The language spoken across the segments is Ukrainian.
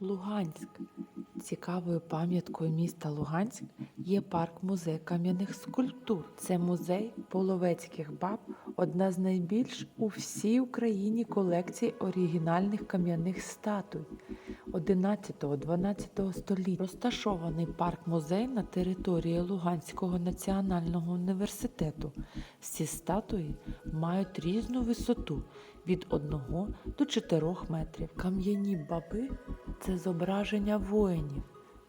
Луганськ. Цікавою пам'яткою міста Луганськ є парк-музей кам'яних скульптур. Це музей половецьких баб, одна з найбільш у всій Україні колекцій оригінальних кам'яних статуй 11-12 століття. Розташований парк-музей на території Луганського національного університету. Всі статуї мають різну висоту від 1 до 4 метрів. Кам'яні баби це зображення воїнів,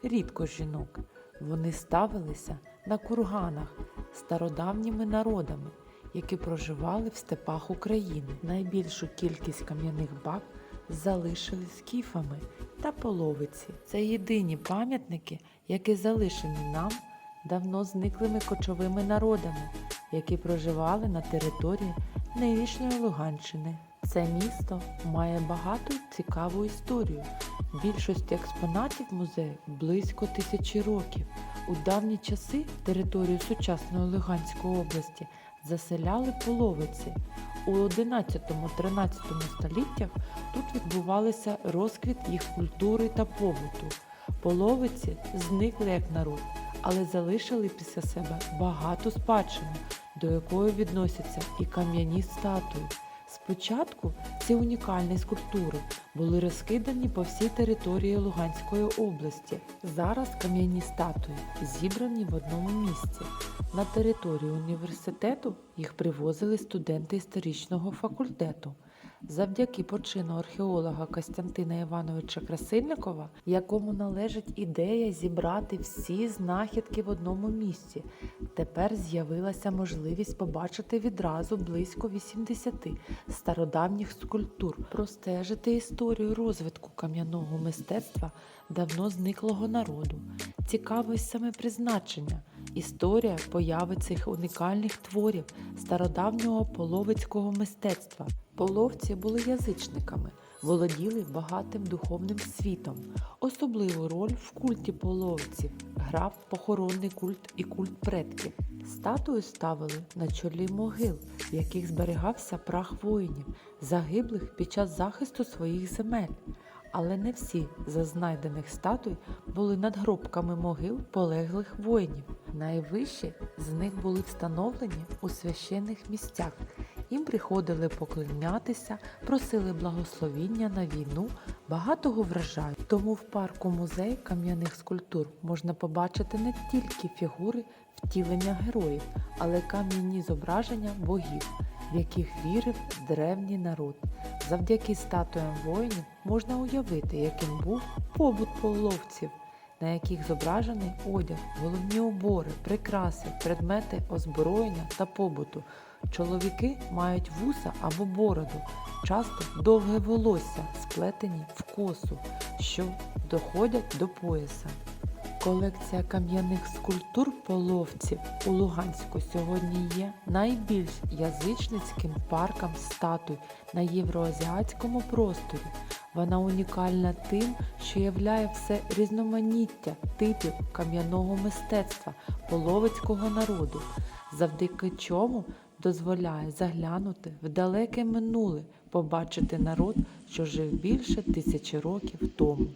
рідко жінок. Вони ставилися на курганах стародавніми народами, які проживали в степах України. Найбільшу кількість кам'яних баб залишили скіфами та половиці. Це єдині пам'ятники, які залишені нам давно зниклими кочовими народами, які проживали на території нинішньої Луганщини. Це місто має багату цікаву історію. Більшість експонатів музею близько тисячі років. У давні часи територію сучасної Луганської області заселяли половиці. У 11-13 століттях тут відбувався розквіт їх культури та побуту. Половиці зникли як народ, але залишили після себе багату спадщину, до якої відносяться і кам'яні статуї. Спочатку ці унікальні скульптури були розкидані по всій території Луганської області. Зараз кам'яні статуї зібрані в одному місці. На територію університету їх привозили студенти історичного факультету. Завдяки почину археолога Костянтина Івановича Красильникова, якому належить ідея зібрати всі знахідки в одному місці, тепер з'явилася можливість побачити відразу близько 80 стародавніх скульптур, простежити історію розвитку кам'яного мистецтва давно зниклого народу. Цікаве й саме призначення. Історія появи цих унікальних творів стародавнього половицького мистецтва. Половці були язичниками, володіли багатим духовним світом. Особливу роль в культі половців грав похоронний культ і культ предків. Статую ставили на чолі могил, в яких зберігався прах воїнів, загиблих під час захисту своїх земель. Але не всі за знайдених статуй були надгробками могил полеглих воїнів. Найвищі з них були встановлені у священних місцях. Їм приходили поклонятися, просили благословіння на війну, багатого врожаю. Тому в парку музей кам'яних скульптур можна побачити не тільки фігури втілення героїв, але кам'яні зображення богів, в яких вірив древній народ. Завдяки статуям воїнів можна уявити, яким був побут половців, на яких зображений одяг, головні убори, прикраси, предмети озброєння та побуту. Чоловіки мають вуса або бороду, часто довге волосся, сплетені в косу, що доходять до пояса. Колекція кам'яних скульптур половців у Луганську сьогодні є найбільш язичницьким парком статуй на євроазіатському просторі. Вона унікальна тим, що являє все різноманіття типів кам'яного мистецтва половицького народу, завдяки чому дозволяє заглянути в далеке минуле, побачити народ, що жив більше тисячі років тому.